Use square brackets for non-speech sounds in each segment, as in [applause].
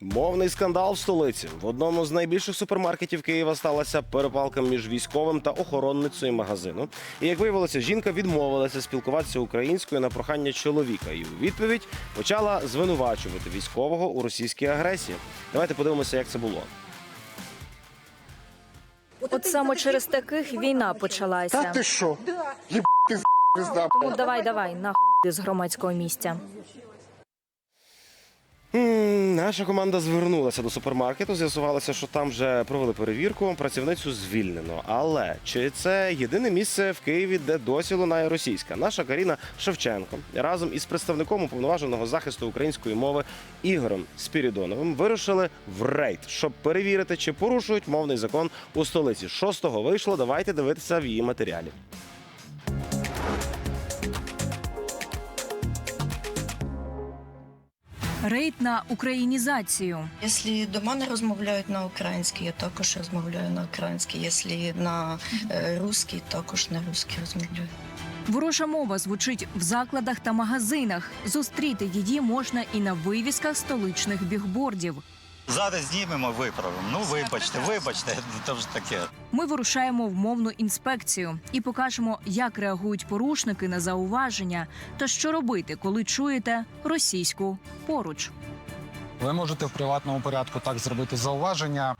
Мовний скандал в столиці. В одному з найбільших супермаркетів Києва сталася перепалка між військовим та охоронницею магазину. І як виявилося, жінка відмовилася спілкуватися українською на прохання чоловіка. І у відповідь почала звинувачувати військового у російській агресії. Давайте подивимося, як це було. От саме через таких війна почалася. Та ти що? Єб ти з пизда. Тому давай, давай, нахуй ти з громадського місця. Наша команда звернулася до супермаркету. З'ясувалося, що там вже провели перевірку. Працівницю звільнено. Але чи це єдине місце в Києві, де досі лунає російська? Наша Каріна Шевченко разом із представником уповноваженого захисту української мови Ігорем Спірідоновим вирушили в рейд, щоб перевірити, чи порушують мовний закон у столиці. Що з того вийшло? Давайте дивитися в її матеріалі. Рейд на українізацію. Якщо до мене розмовляють на українській, я також розмовляю на українській. Якщо на е, русській, також на русській розмовляю. Ворожа мова звучить в закладах та магазинах. Зустріти її можна і на вивісках столичних бігбордів. Зараз знімемо, виправимо. Ну, вибачте, вибачте, [laughs] то вже таке. Ми вирушаємо в мовну інспекцію і покажемо, як реагують порушники на зауваження та що робити, коли чуєте російську поруч. Ви можете в приватному порядку так зробити зауваження.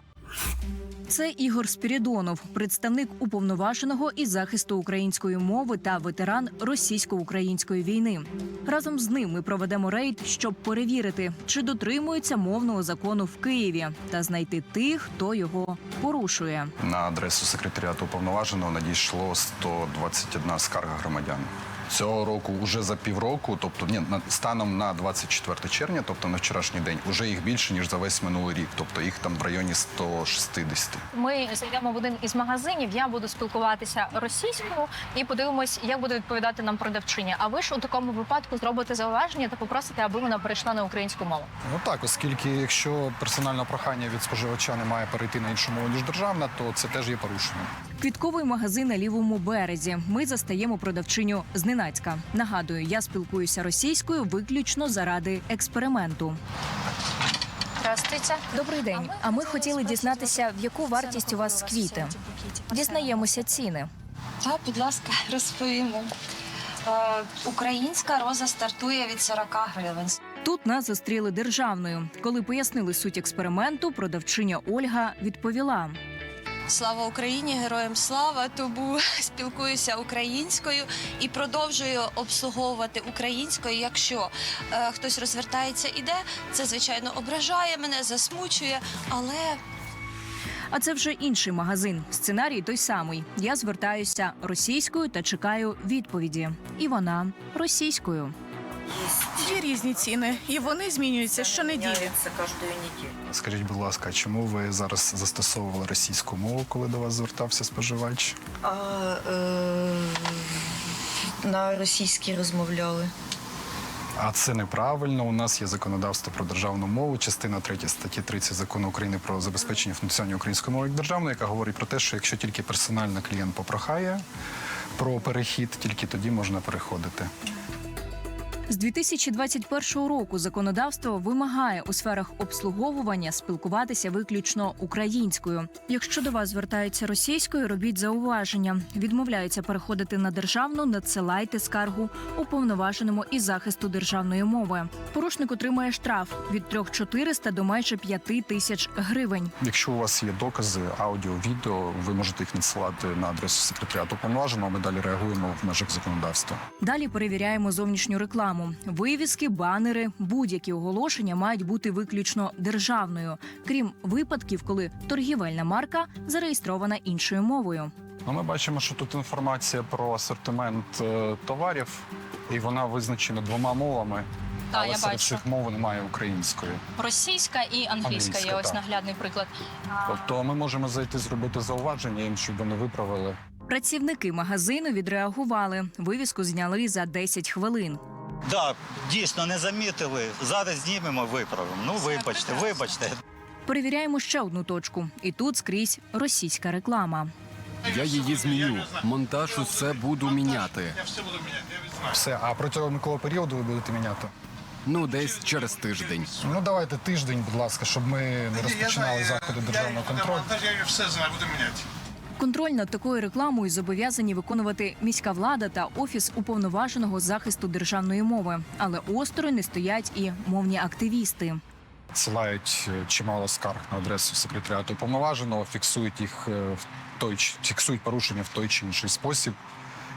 Це Ігор Спірідонов, представник уповноваженого із захисту української мови та ветеран російсько-української війни. Разом з ним ми проведемо рейд, щоб перевірити, чи дотримуються мовного закону в Києві та знайти тих, хто його порушує. На адресу секретаріату уповноваженого надійшло 121 скарга громадян. Цього року вже за півроку, тобто ні, станом на 24 червня, тобто на вчорашній день, вже їх більше ніж за весь минулий рік. Тобто їх там в районі 160. Ми зайдемо в один із магазинів. Я буду спілкуватися російською і подивимось, як буде відповідати нам продавчиня. А ви ж у такому випадку зробите зауваження та попросите, аби вона перейшла на українську мову. Ну так, оскільки якщо персональне прохання від споживача не має перейти на іншу мову ніж державна, то це теж є порушенням. Квітковий магазин на лівому березі. Ми застаємо продавчиню зненацька. Нагадую, я спілкуюся російською виключно заради експерименту. Здравствуйте. Добрий день. А ми хотіли дізнатися, в яку вартість у вас квіти. Дізнаємося ціни. Так, будь ласка, [laughs] розповімо. Е, Українська роза стартує від 40 гривень. Тут нас зустріли державною. Коли пояснили суть експерименту, продавчиня Ольга відповіла: Слава Україні, героям слава! Тому [laughs] спілкуюся українською і продовжую обслуговувати українською. Якщо е, хтось розвертається іде, це звичайно ображає мене, засмучує, але а це вже інший магазин. Сценарій той самий. Я звертаюся російською та чекаю відповіді. І вона російською. Є різні ціни, і вони змінюються щонеділі. Скажіть, будь ласка, чому ви зараз застосовували російську мову, коли до вас звертався споживач? А е, на російській розмовляли. А це неправильно. У нас є законодавство про державну мову, частина 3 статті 30 закону України про забезпечення функціонування української мови як державної, яка говорить про те, що якщо тільки персонально клієнт попрохає про перехід, тільки тоді можна переходити. З 2021 року законодавство вимагає у сферах обслуговування спілкуватися виключно українською. Якщо до вас звертаються російською, робіть зауваження. Відмовляються переходити на державну, надсилайте скаргу уповноваженому із захисту державної мови. Порушник отримає штраф від 3400 до майже 5 тисяч гривень. Якщо у вас є докази, аудіо, відео, ви можете їх надсилати на адресу секретаріату уповноваженого. Ми далі реагуємо в межах законодавства. Далі перевіряємо зовнішню рекламу. Вивіски, банери, будь-які оголошення мають бути виключно державною, крім випадків, коли торгівельна марка зареєстрована іншою мовою. Ну, ми бачимо, що тут інформація про асортимент е, товарів, і вона визначена двома мовами. Так, але я серед бачу. цих мов немає української. Російська і англійська, Англійська, є ось так. наглядний приклад. Тобто ми можемо зайти зробити зауваження їм, щоб вони виправили. Працівники магазину відреагували. Вивіску зняли за 10 хвилин. Так, дійсно не замітили. Зараз знімемо, виправимо. Ну, вибачте, вибачте. Перевіряємо ще одну точку, і тут скрізь російська реклама. Я її зміню. Монтаж усе буду міняти. Все, а протягом якого періоду ви будете міняти? Ну, десь через тиждень. Ну давайте тиждень, будь ласка, щоб ми не розпочинали заходи державного контролю. Я все знаю, буду міняти. Контроль над такою рекламою зобов'язані виконувати міська влада та офіс уповноваженого захисту державної мови. Але осторонь стоять і мовні активісти. Надсилають е, чимало скарг на адресу секретаріату уповноваженого, фіксують їх е, в той фіксують порушення в той чи інший спосіб.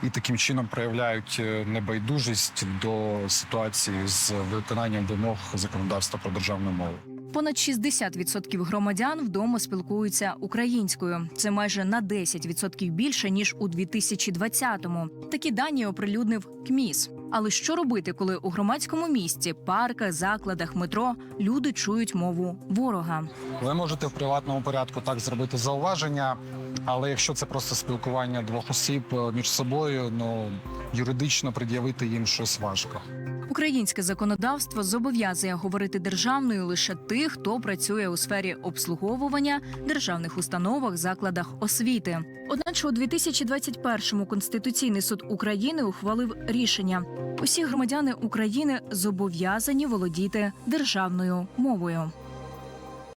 І таким чином проявляють е, небайдужість до ситуації з виконанням вимог законодавства про державну мову. Понад 60% громадян вдома спілкуються українською. Це майже на 10% більше ніж у 2020-му. Такі дані оприлюднив КМІС. Але що робити, коли у громадському місці, парках, закладах, метро люди чують мову ворога? Ви можете в приватному порядку так зробити зауваження, але якщо це просто спілкування двох осіб е, між собою, ну юридично пред'явити їм щось важко. Українське законодавство зобов'язує говорити державною лише тих, хто працює у сфері обслуговування державних установах, закладах освіти. Одначе у 2021-му Конституційний суд України ухвалив рішення: усі громадяни України зобов'язані володіти державною мовою.